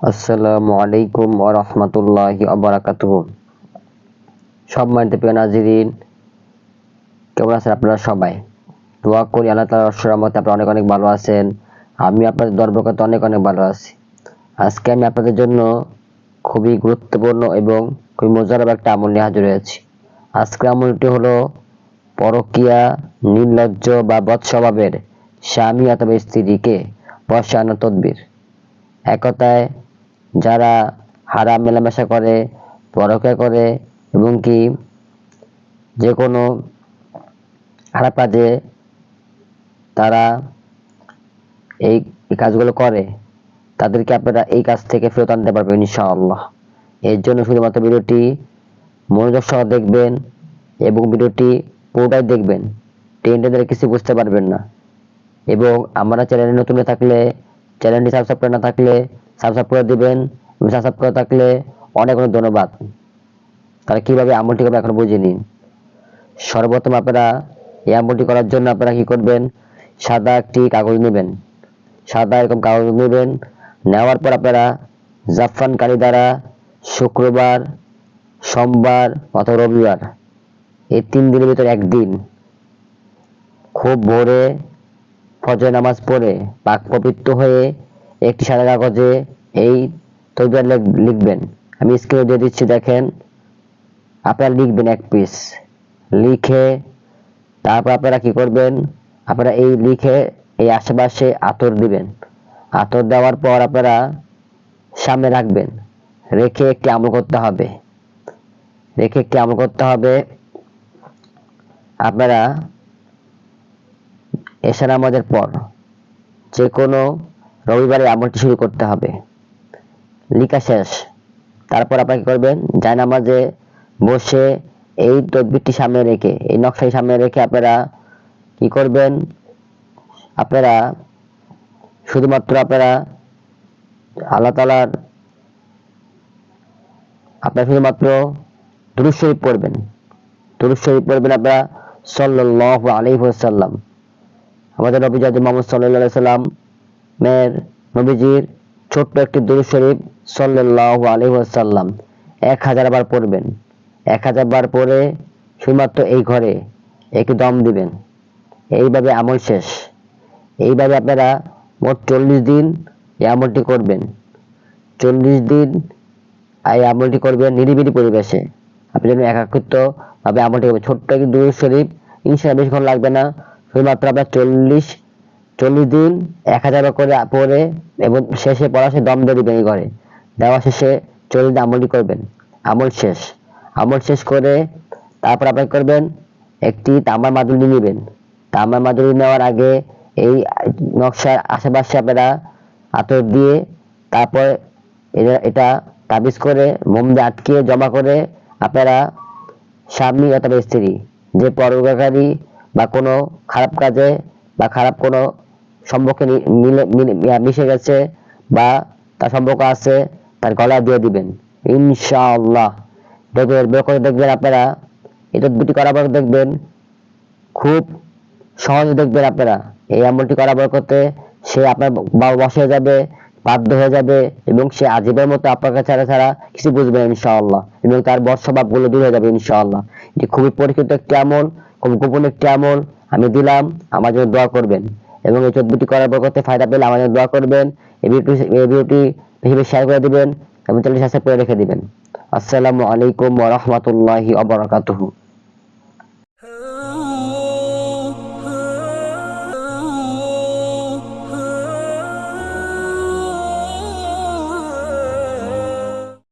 আসসালামু আলাইকুম ওয়া রাহমাতুল্লাহি ওয়া প্রিয় নাজিরিন, কেমন আছেন আপনারা সবাই? দোয়া করি আল্লাহ আপনারা অনেক অনেক ভালো আছেন। আমি আপনাদের দরবরকতে অনেক অনেক ভালো আছি। আজকে আমি আপনাদের জন্য খুবই গুরুত্বপূর্ণ এবং খুবই মজার একটা আমল নিয়ে হাজির হয়েছি। আজকের আমলটি হলো পরকিয়া, নির্লজ্জ বা বৎস্বভাবের স্বামী অথবা স্ত্রীকে বসানো তদবির। একতায় যারা হারাম মেলামেশা করে পরকিয়া করে এবং কি যে কোনো খারাপ কাজে তারা এই কাজগুলো করে, তাদেরকে আপনারা এই কাজ থেকে ফেরত আনতে পারবেন ইনশাআল্লাহ। এর জন্য শুধুমাত্র ভিডিওটি মনোযোগ সহ দেখবেন এবং ভিডিওটি পুরোটাই দেখবেন। টেন্টে ধরে কিছু বুঝতে পারবেন না। এবং আমরা চ্যানেলে নতুন থাকলে, চ্যানেলটি সাবস্ক্রাইব করে না থাকলে সাবস্ক্রাইব করে দিবেন। সাবস্ক্রাইব করে থাকলে অনেক অনেক ধন্যবাদ। তাহলে কীভাবে আমলটি করবে এখন বুঝে নিন। সর্বপ্রথম আপনারা এই আমলটি করার জন্য আপনারা কি করবেন? সাদা একটি কাগজ নেবেন। সাদা এরকম কাগজ নেবেন। নেওয়ার পর আপনারা জাফরান কালি দ্বারা শুক্রবার, সোমবার অথবা রবিবার, এই তিন দিনের ভিতরে একদিন খুব ভোরে ফজর নামাজ পড়ে পাক পবিত্র হয়ে একটি সাদা কাগজে এই তৈরি লিখবেন। আমি স্ক্রিনে দিয়ে দিচ্ছি, দেখেন। আপনারা লিখবেন এক পিস লিখে তারপর আপনারা কি করবেন? আপনারা এই লিখে এই আশেপাশে আতর দিবেন। আতর দেওয়ার পর আপনারা সামনে রাখবেন। রেখে একটি আমল করতে হবে। রেখে একটি আমল করতে হবে। আপনারা এশা নামাজের পর যে কোনো রবিবারে আমলটি শুরু করতে হবে। লিখা শেষ। তারপর আপনারা কি করবেন জায়নামাজে বসে এই তদবিরটি সামনে রেখে, এই নকশাটি সামনে রেখে আপনারা কি করবেন? আপনারা শুধুমাত্র আপনারা আল্লাহ তালার আপনারা শুধুমাত্র দুরুদ শরীফ পড়বেন। দুরুদ শরীফ পড়বেন আপনারা সাল্লাল্লাহু আলাইহি ওয়াসাল্লাম। আমাদের নবী জাতি মোহাম্মদ সাল্লাল্লাহু আলাইহি সাল্লাম মের নবীজির ছোট্ট একটি দুরুদ শরীফ সাল্লাল্লাহু আলাইহি ওয়াসাল্লাম। এক হাজার বার পড়বেন। এক হাজার বার পরে শুধুমাত্র এই ঘরে একটি দম দিবেন। এইভাবে আমল শেষ। এইভাবে আপনারা মোট চল্লিশ দিন এই আমলটি করবেন। চল্লিশ দিন এই আমলটি করবেন নিরিবিলি পরিবেশে। আপনি যেন একাকৃত ভাবে আমলটি করবেন। ছোট্ট একটি দুরুদ শরীফ ইনশাল্লাহ বেশিক্ষণ লাগবে না। শুধুমাত্র আপনার চল্লিশ চল্লিশ দিন, এক হাজার করে পরে এবং শেষে পড়া সে দম দিয়ে দিবেন করে দেওয়া শেষে চল্লিশ দিন আমলটি করবেন। আমল শেষ। আমল শেষ করে তারপর আপনি করবেন? একটি তামার মাদুলি নেবেন। তামার মাদুলি নেওয়ার আগে এই নকশার আশেপাশে আপনারা আতর দিয়ে তারপর এটা- এটা তাবিজ করে মোম দিয়ে আটকে জমা করে আপনারা স্বামী অথবা স্ত্রী, যে পরোপকারী বা কোনো খারাপ কাজে বা খারাপ কোনো সম্পর্কে মিশে গেছে বা তার সম্পর্ক আছে, তার গলা দিয়ে দিবেন। ইনশাআল্লাহ। দেখবেন, বের করে দেখবেন আপনারা এটা দুটি করার পর দেখবেন, খুব সহজে দেখবেন আপনারা। এই আমলটি করার করতে সে আপনার বাবা বসে যাবে, বাধ্য হয়ে যাবে, এবং সে আজীবের মতো আপনার কাছে ছাড়া ছাড়া কিছু বুঝবে ইনশাআল্লাহ। এবং তার বর্ষভাবগুলো দূর হয়ে যাবে, ইনশাআল্লাহ। এটি খুবই পরিচিত একটি আমল, খুব গোপন একটি আমল। আমি দিলাম, আমার জন্য দোয়া করবেন। এবং এই চোদ্দটি করার করতে ফায়দা পেলে আমাদের দোয়া করবেন, এই ভিডিওটি এই ভিডিওটি বেশি বেশি শেয়ার করে দিবেন এবং চ্যানেলটি সাবস্ক্রাইব করে রেখে দিবেন। আসসালামু আলাইকুম ওয়া রাহমাতুল্লাহি ওয়া বারাকাতুহু।